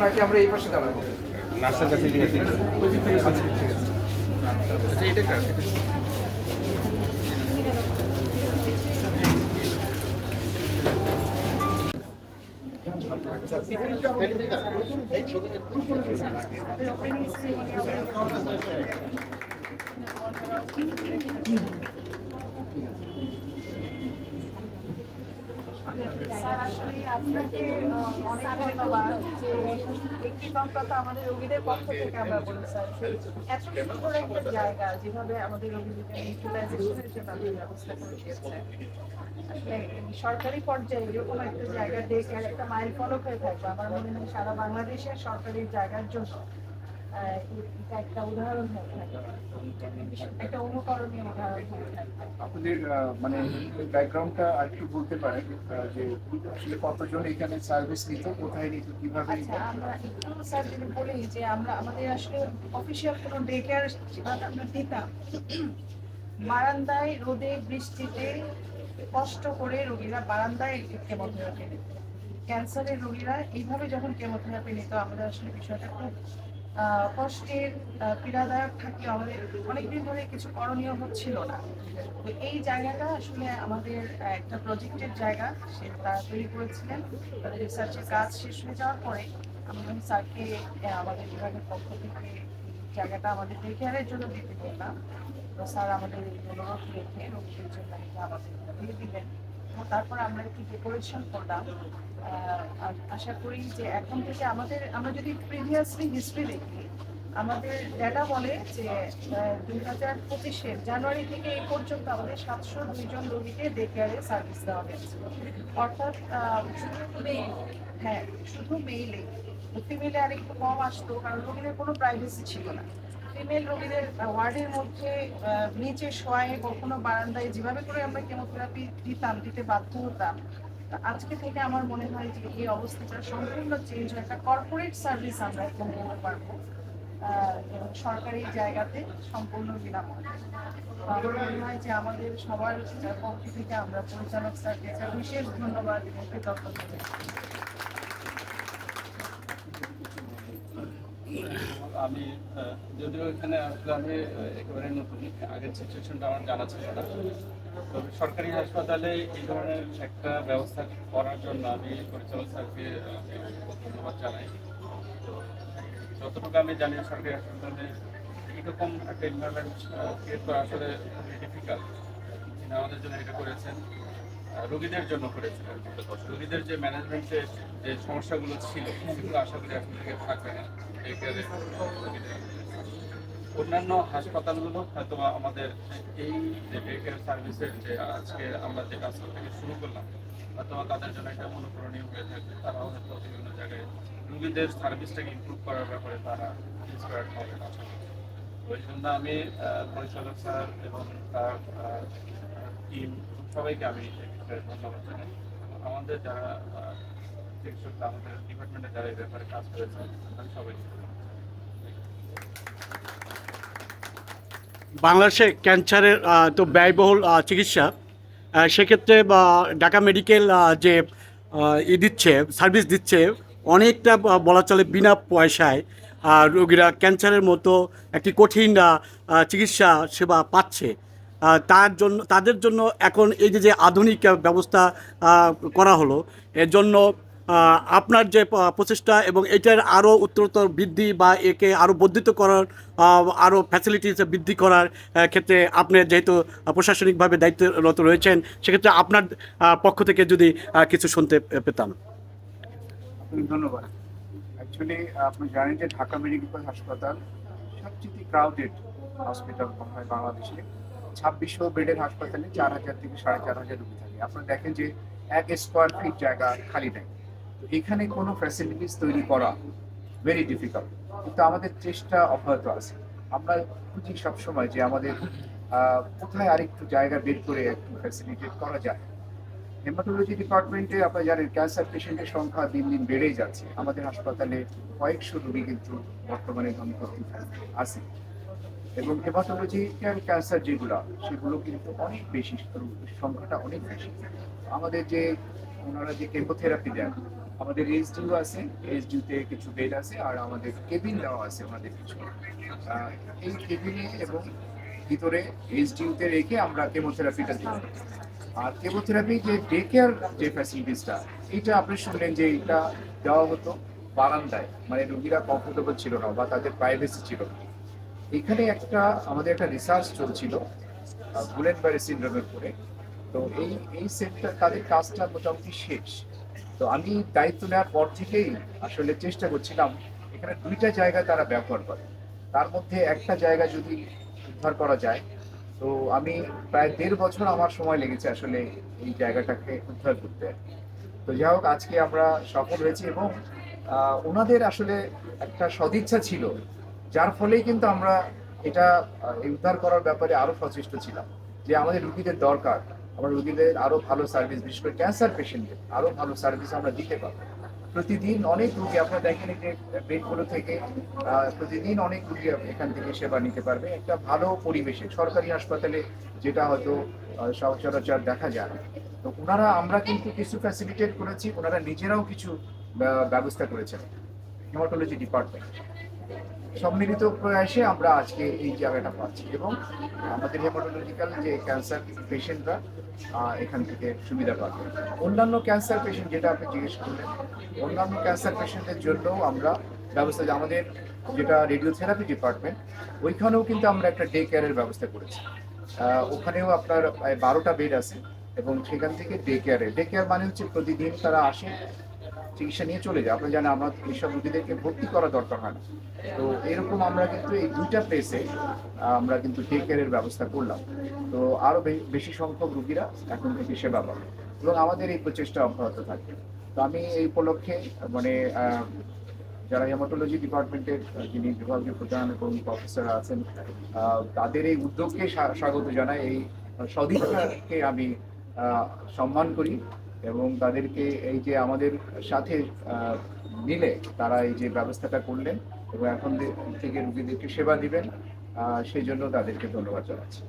নাকি আমরা এই পাশে দাঁড়াবো? নার্সের কাছে ঠিক আছে আচ্ছা এটা কার স্যার আসলে আপনাকে আমাদের পক্ষ থেকে আমরা এত সুন্দর একটা জায়গা যেভাবে আমাদের ব্যবস্থা আসলে সরকারি পর্যায়ে এরকম একটা জায়গা দেখে একটা মাইল ফলক হয়ে থাকবে, আমার মনে হয় সারা বাংলাদেশের সরকারি জায়গার জন্য। এটা একটা উদাহরণ হয়ে থাকবে একটা অনুকরণীয় উদাহরণ হয়ে থাকবে আপনাদের মানে ব্যাকগ্রাউন্ডটা আর একটু বলতে পারেন যে আসলে কতজন এখানে সার্ভিস নিত কোথায় নিত কীভাবে আচ্ছা আমরা একটু স্যার যদি বলি যে আমরা আমাদের আসলে অফিসিয়াল কোনো ডে কেয়ার আমরা দিতাম বারান্দায় রোদে বৃষ্টিতে কষ্ট করে রোগীরা বারান্দায় কেমোথেরাপি নিত। ক্যান্সারের রোগীরা এইভাবে যখন কেমোথেরাপি নিত আমাদের আসলে বিষয়টা খুব কষ্টের পীড়াদায়ক থাকলেও আমাদের অনেকদিন ধরে কিছু করণীয় হচ্ছিল না। তো এই জায়গাটা আসলে আমাদের একটা প্রজেক্টের জায়গা, সে তারা তৈরি করেছিলেন। তাদের রিসার্চের কাজ শেষ হয়ে যাওয়ার পরে আমি স্যারকে আমাদের বিভাগের পক্ষ থেকে জায়গাটা আমাদের ডেকেয়ারের জন্য দিতে বললাম তো স্যার আমাদের অনুরোধ রেখে রোগীদের জন্য আমাদের দিয়ে দিলেন। তারপর আমরা একটু ডেকোরেশন করলাম। আশা করি যে এখন থেকে আমাদের, আমরা যদি প্রিভিয়াসলি হিস্ট্রি দেখি, আমাদের ডেটা বলে যে দুই হাজার পঁচিশের জানুয়ারি থেকে এই পর্যন্ত আমাদের সাতশো দুইজন রোগীকে ডে কেয়ারে সার্ভিস দেওয়া হয়েছে অর্থাৎ শুধু মেইল হ্যাঁ শুধু মেইলে ফিমেলে আর একটু কম আসতো, কারণ রোগীদের কোনো প্রাইভেসি ছিল না। ফিমেল রোগীদের ওয়ার্ডের মধ্যে নিচে শোয়ায়, কখনো বারান্দায়, যেভাবে করে আমরা কেমোথেরাপি দিতাম, দিতে বাধ্য হতাম আজকে থেকে আমার মনে হয় যে এই অবস্থাটা সম্পূর্ণ চেঞ্জ হয়ে একটা কর্পোরেট সার্ভিস আমরা এখন দিতে পারব সরকারি জায়গাতে সম্পূর্ণ বিনামূল্যে আমার মনে হয় যে আমাদের সবার পক্ষ থেকে আমরা পরিচালক স্যারকে একটা বিশেষ ধন্যবাদ এবং কৃতজ্ঞতা। আমি যদিও এখানে আসলে আমি একেবারে নতুন। আগের সিচুয়েশনটা আমার জানা ছিল না। তবে সরকারি হাসপাতালে এই ধরনের একটা ব্যবস্থা করার জন্য আমি পরিচালক স্যারকে ধন্যবাদ জানাই। তো যতটুকু আমি জানি সরকারি হাসপাতালে এরকম একটা এনভায়রনমেন্ট ক্রিয়েট করা আসলে ডিফিকাল্ট আমাদের জন্য এটা করেছেন রোগীদের জন্য করেছেন রোগীদের যে ম্যানেজমেন্টের যে সমস্যাগুলো ছিল, সেগুলো আশা করি এখন থেকে থাকবে না। অন্যান্য হাসপাতালগুলো হয়তো আমাদের এই যে ডে কেয়ার সার্ভিসের যে আজকে আমরা যে কাজটা থেকে শুরু করলাম হয়তো তাদের জন্য একটা অনুকরণীয় হয়ে থাকবে তারাও হয়তো বিভিন্ন জায়গায় রোগীদের সার্ভিসটাকে ইমপ্রুভ করার ব্যাপারে তারা ইন্সপায়ার্ড হবে। ওই জন্য আমি পরিচালক স্যার এবং তার টিম সবাইকে আমি আমাদের যারা চিকিৎসক আমাদের ডিপার্টমেন্টে যারা এই ব্যাপারে কাজ করেছেন আমি সবাইকে বাংলাদেশে ক্যান্সারের তো ব্যয়বহুল চিকিৎসা সেক্ষেত্রে ঢাকা মেডিকেল যে ই দিচ্ছে, সার্ভিস দিচ্ছে, অনেকটা বলা চলে বিনা পয়সায় রোগীরা ক্যান্সারের মতো একটি কঠিন চিকিৎসা সেবা পাচ্ছে। তার জন্য তাদের জন্য এখন এই যে যে আধুনিক ব্যবস্থা করা হলো, এর জন্য আপনার যে প্রচেষ্টা এবং এটার আরও উত্তরোত্তর বৃদ্ধি বা একে আরও বর্ধিত করার আরও ফ্যাসিলিটিস বৃদ্ধি করার ক্ষেত্রে আপনি যেহেতু প্রশাসনিকভাবে দায়িত্বরত রয়েছেন, সেক্ষেত্রে আপনার পক্ষ থেকে যদি কিছু শুনতে পেতাম। ধন্যবাদ। অ্যাকচুয়ালি আপনি জানেন যে ঢাকা মেডিকেল হাসপাতাল সবচেয়ে ক্রাউডেড হসপিটাল হয় বাংলাদেশে। ছাব্বিশশো বেডের হাসপাতালে চার হাজার থেকে সাড়ে চার হাজার রুগী থাকে। আপনারা দেখেন যে এক স্কোয়ার ফিট জায়গা খালি নেই। এখানে কোনো ফ্যাসিলিটিস তৈরি করা ভেরি ডিফিকাল্ট কিন্তু আমাদের চেষ্টা অব্যাহত আছে। আমরা খুঁজি সবসময় যে আমাদের কোথায় আরেকটু জায়গা বের করে একটু ফ্যাসিলিটেট করা যায়। হেমাটোলজি ডিপার্টমেন্টে আপনারা জানেন ক্যান্সার পেশেন্টের সংখ্যা দিন দিন বেড়েই যাচ্ছে। আমাদের হাসপাতালে কয়েকশো রোগী কিন্তু বর্তমানে ভর্তি আছে। এবং হেমাটোলজিক্যাল ক্যান্সার যেগুলো, সেগুলো কিন্তু অনেক বেশি, সংখ্যাটা অনেক বেশি। আমাদের যে, ওনারা যে কেমোথেরাপি দেন, আমাদের এইচডিউ আছে এইচডিউতে কিছু বেড আছে, আর আমাদের কেবিন দেওয়া আছে আমাদের কিছু। এই কেবিনে এবং ভিতরে এইচডিউতে রেখে আমরা কেমোথেরাপিটা দিই। আর কেমোথেরাপি যে ডে কেয়ার যে ফ্যাসিলিটিসটা এটা আপনি শুনলেন যে এটা দেওয়া হতো বারান্দায় মানে রুগীরা কমফোর্টেবল ছিল না বা তাদের প্রাইভেসি ছিল না। এখানে একটা, আমাদের একটা রিসার্চ চলছিল গুলেনবারি সিন্ড্রোমের উপরে। তো এই এই সেটটা, তাদের কাজটা মোটামুটি শেষ। তো আমি দায়িত্ব নেওয়ার পর থেকেই আসলে চেষ্টা করছিলাম, এখানে দুইটা জায়গা তারা ব্যবহার করে। তার মধ্যে একটা জায়গা যদি উদ্ধার করা যায়, তো আমি প্রায় দেড় বছর আমার সময় লেগেছে আসলে এই জায়গাটাকে উদ্ধার করতে। তো যাই হোক, আজকে আমরা সফল হয়েছি এবং ওনাদের আসলে একটা সদিচ্ছা ছিল যার ফলেই কিন্তু আমরা এটা উদ্ধার করার ব্যাপারে আরও সচেষ্ট ছিলাম যে আমাদের রুগীদের দরকার। আমরা রুগীদের আরও ভালো সার্ভিস বিশেষ করে ক্যান্সার পেশেন্টদের আরও ভালো সার্ভিস আমরা দিতে পারব। প্রতিদিন অনেক রুগী, আপনারা দেখেন যে বেডগুলো থেকে প্রতিদিন অনেক রুগী এখান থেকে সেবা নিতে পারবে। একটা ভালো পরিবেশে, সরকারি হাসপাতালে যেটা হয়তো সচরাচর দেখা যায়। তো ওনারা, আমরা কিন্তু কিছু ফ্যাসিলিটেট করেছি, ওনারা নিজেরাও কিছু ব্যবস্থা করেছেন। হেমাটোলজি ডিপার্টমেন্ট সম্মিলিত প্রয়াসে আমরা আজকে এই জায়গাটা পাচ্ছি এবং আমাদের হেমাটোলজিক্যাল যে ক্যান্সার পেশেন্টরা এখান থেকে সুবিধা পাবে। অন্যান্য ক্যান্সার পেশেন্ট যেটা আপনি জিজ্ঞেস করলেন, অন্যান্য ক্যান্সার পেশেন্টের জন্যও আমরা ব্যবস্থা আমাদের যেটা রেডিওথেরাপি ডিপার্টমেন্ট ওইখানেও কিন্তু আমরা একটা ডে কেয়ারের ব্যবস্থা করেছি। ওখানেও আপনার বারোটা বেড আছে এবং সেখান থেকে ডে কেয়ারে ডে কেয়ার মানে হচ্ছে প্রতিদিন তারা আসে চিকিৎসা নিয়ে চলে যায়। আপনারা জানেন আমরা এইসব রোগীদেরকে ভর্তি করা দরকার হয় তো এরকম আমরা কিন্তু এই দুইটা প্লেসে আমরা কিন্তু টেক কেয়ারের ব্যবস্থা করলাম। তো আরও বে- বেশি সংখ্যক রুগীরা এখন থেকে সেবা পাবে এবং আমাদের এই প্রচেষ্টা অব্যাহত থাকবে। তো আমি এই উপলক্ষে মানে যারা হেমাটোলজি ডিপার্টমেন্টের যিনি বিভাগীয় প্রধান এবং প্রফেসর আছেন তাদের এই উদ্যোগকে স্বাগত জানাই। এই সদিচ্ছাকে আমি সম্মান করি। এবং তাদেরকে এই যে আমাদের সাথে মিলে তারা এই যে ব্যবস্থাটা করলেন এবং এখন থেকে রুগীদেরকে সেবা দিবেন সেই জন্য তাদেরকে ধন্যবাদ জানাচ্ছি।